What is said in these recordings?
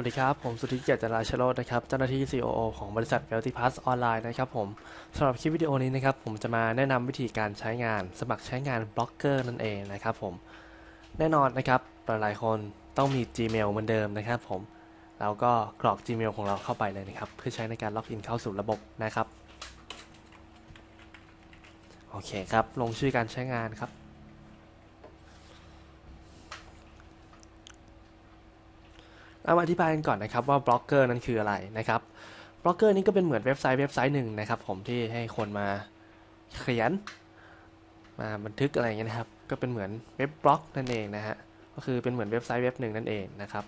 วัสดีครับ ผมสุทธิเกียรติจราชโรจนะครับ เจ้าหน้าที่ COO ของบริษัท Wealthy Plus ออนไลน์นะครับผมสำหรับคลิปวิดีโอนี้นะครับ ผมจะมาแนะนำวิธีการใช้งาน สมัครใช้งานบล็อกเกอร์นั่นเองนะครับผม แน่นอนนะครับ หลายๆ คนต้องมี Gmail เหมือนเดิมนะครับผม แล้วก็กรอก Gmail ของเราเข้าไปเลยนะครับ เพื่อใช้ในการล็อกอินเข้าสู่ระบบนะครับ โอเคครับ ลงชื่อการใช้งานครับ เอามาอธิบายกันก่อนนะครับว่าบล็อกเกอร์นั้นคืออะไรนะครับบล็อกเกอร์นี้ก็เป็นเหมือนเว็บไซต์เว็บไซต์หนึ่งนะครับ ผมที่ให้คนมาเขียน มาบันทึกอะไรเงี้ยนะครับ ก็เป็นเหมือนเว็บบล็อกนั่นเองนะฮะก็คือเป็นเหมือนเว็บไซต์เว็บหนึ่งนั่นเองนะครับ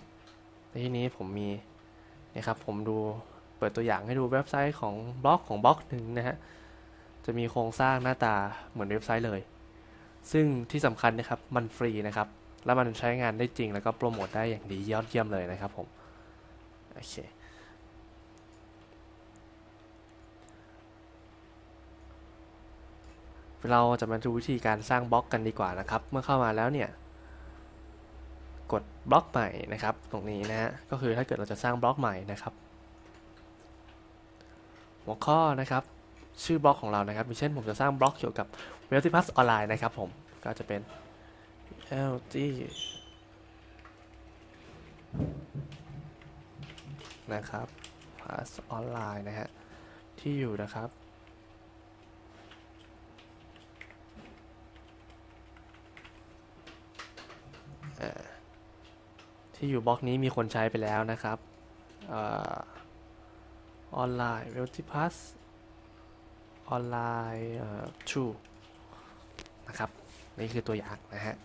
ในที่นี้ผมมีนะครับผมดูเปิดตัวอย่างให้ดูเว็บไซต์ของบล็อกของบล็อกหนึ่งนะฮะจะมีโครงสร้างหน้าตาเหมือนเว็บไซต์เลย ซึ่งที่สำคัญนะครับมันฟรีนะครับ แล้วมันใช้งานได้จริงแล้วก็โปรโมทได้อย่างดียอดเยี่ยมเลยนะครับผมโอเคเราจะมาดูวิธีการสร้างบล็อกกันดีกว่านะครับ เมื่อเข้ามาแล้วเนี่ย กดบล็อกใหม่นะครับ ตรงนี้นะฮะ ก็คือถ้าเกิดเราจะสร้างบล็อกใหม่นะครับ หัวข้อนะครับ ชื่อบล็อกของเรานะครับ มีเช่นผมจะสร้างบล็อกเกี่ยวกับเวลที่พัสออนไลน์นะครับผม ก็จะเป็น LG นะครับ Pass ออนไลน์นะฮะ ที่อยู่นะครับ ที่อยู่บล็อกนี้มีคนใช้ไปแล้วนะครับออนไลน์ w e l t y Pass ออนไลน์ชูนะครับ นี่คือตัวอย่างนะฮะ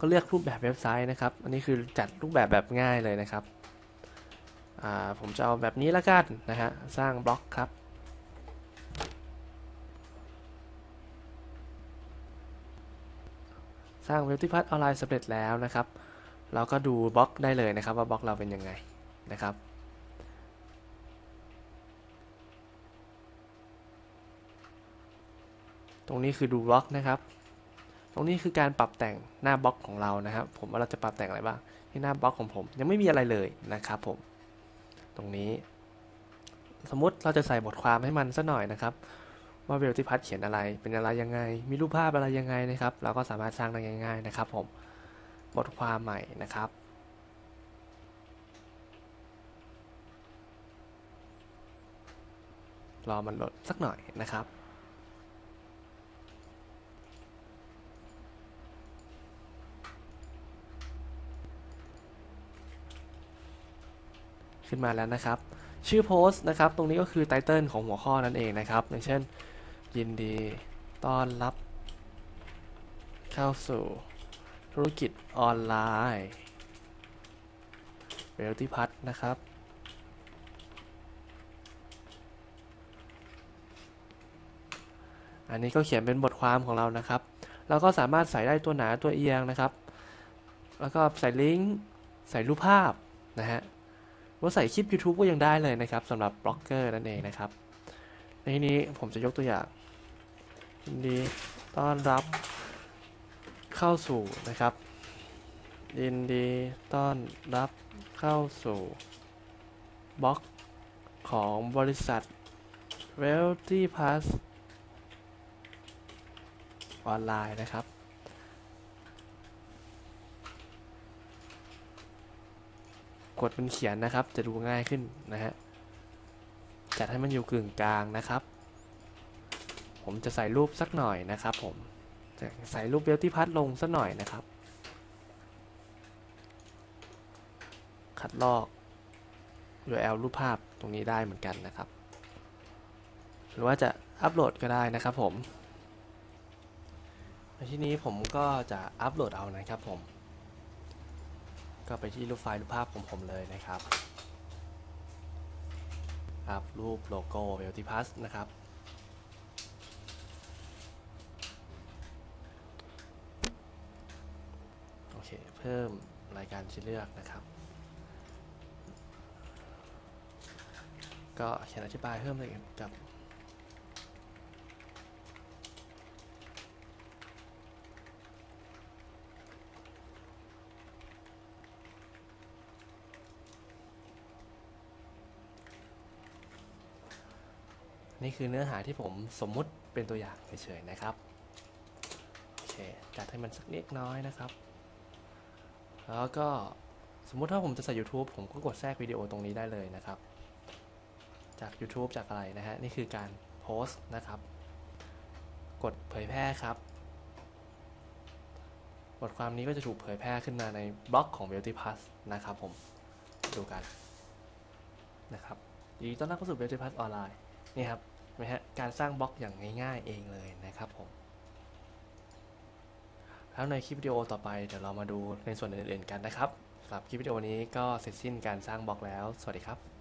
ก็เลือกรูปแบบเว็บไซต์นะครับ อันนี้คือจัดรูปแบบแบบง่ายเลยนะครับ ผมจะเอาแบบนี้ละกันนะฮะ สร้างบล็อกครับ สร้างเว็บที่พัฒออนไลน์สำเร็จแล้วนะครับ เราก็ดูบล็อกได้เลยนะครับว่าบล็อกเราเป็นยังไงนะครับตรงนี้คือดูบล็อกนะครับ ตรงนี้คือการปรับแต่งหน้าบล็อกของเรานะครับ ผมว่าเราจะปรับแต่งอะไรบ้างที่หน้าบล็อกของผม ยังไม่มีอะไรเลยนะครับผม ตรงนี้ สมมุติเราจะใส่บทความให้มันสักหน่อยนะครับ ว่าเวลที่พัดเขียนอะไรเป็นอะไรยังไง มีรูปภาพอะไรยังไงนะครับ เราก็สามารถสร้างได้ง่าย ๆ นะครับ ผมบทความใหม่นะครับรอมันโหลดสักหน่อยนะครับ ขึ้นมาแล้วนะครับ ชื่อโพสต์นะครับ ตรงนี้ก็คือไตเติลของหัวข้อนั่นเองนะครับ อย่างเช่น ยินดีต้อนรับ เข้าสู่ธุรกิจออนไลน์เวลที่พัทนะครับอันนี้ก็เขียนเป็นบทความของเรานะครับ เราก็สามารถใส่ได้ตัวหนาตัวเอียงนะครับ แล้วก็ใส่ลิงก์ ใส่รูปภาพนะฮะ ว่าใส่คลิป YouTube ก็ยังได้เลยนะครับสำหรับบล็อกเกอร์นั่นเองนะครับในที่นี้ผมจะยกตัวอย่างยินดีต้อนรับเข้าสู่นะครับยินดีต้อนรับเข้าสู่บล็อกของบริษัท Wealthy Plus ออนไลน์นะครับ กดเป็นเขียนนะครับ จะดูง่ายขึ้นนะฮะจัดให้มันอยู่กึ่งกลางนะครับ ผมจะใส่รูปสักหน่อยนะครับ ผมจะใส่รูปเบลที่พัดลงสักหน่อยนะครับ คัดลอก URL รูปภาพตรงนี้ได้เหมือนกันนะครับ หรือว่าจะอัปโหลดก็ได้นะครับผมที่นี้ผมก็จะอัปโหลดเอานะครับผม ก็ไปที่รูปไฟล์รูปภาพของผมเลยนะครับอัพรูปโลโก้เวลติพัสนะครับ โอเค เพิ่มรายการที่เลือกนะครับ ก็เขียนอธิบายเพิ่มเลยกับ นี่คือเนื้อหาที่ผมสมมุติเป็นตัวอย่างเฉยๆนะครับโอเคจัดให้มันสักเล็กน้อยนะครับ แล้วก็สมมุติถ้าผมจะใส่ YouTube ผมก็กดแทรกวิดีโอตรงนี้ได้เลยนะครับ จาก YouTube จากอะไรนะฮะ นี่คือการโพสต์นะครับ กดเผยแพร่ครับ บทความนี้ก็จะถูกเผยแพร่ขึ้นมาในบล็อกของ Beauty Plus นะครับผม ดูกันนะครับยินดีต้อนรับเข้าสู่ Beauty Plus ออนไลน์นี่ครับ ไหมฮะการสร้างบล็อกอย่างง่ายๆเองเลยนะครับผมแล้วในคลิปวิดีโอต่อไปเดี๋ยวเรามาดูในส่วนอื่นๆกันนะครับสำหรับคลิปวิดีโอนี้ก็เสร็จสิ้นการสร้างบล็อกแล้ว สวัสดีครับ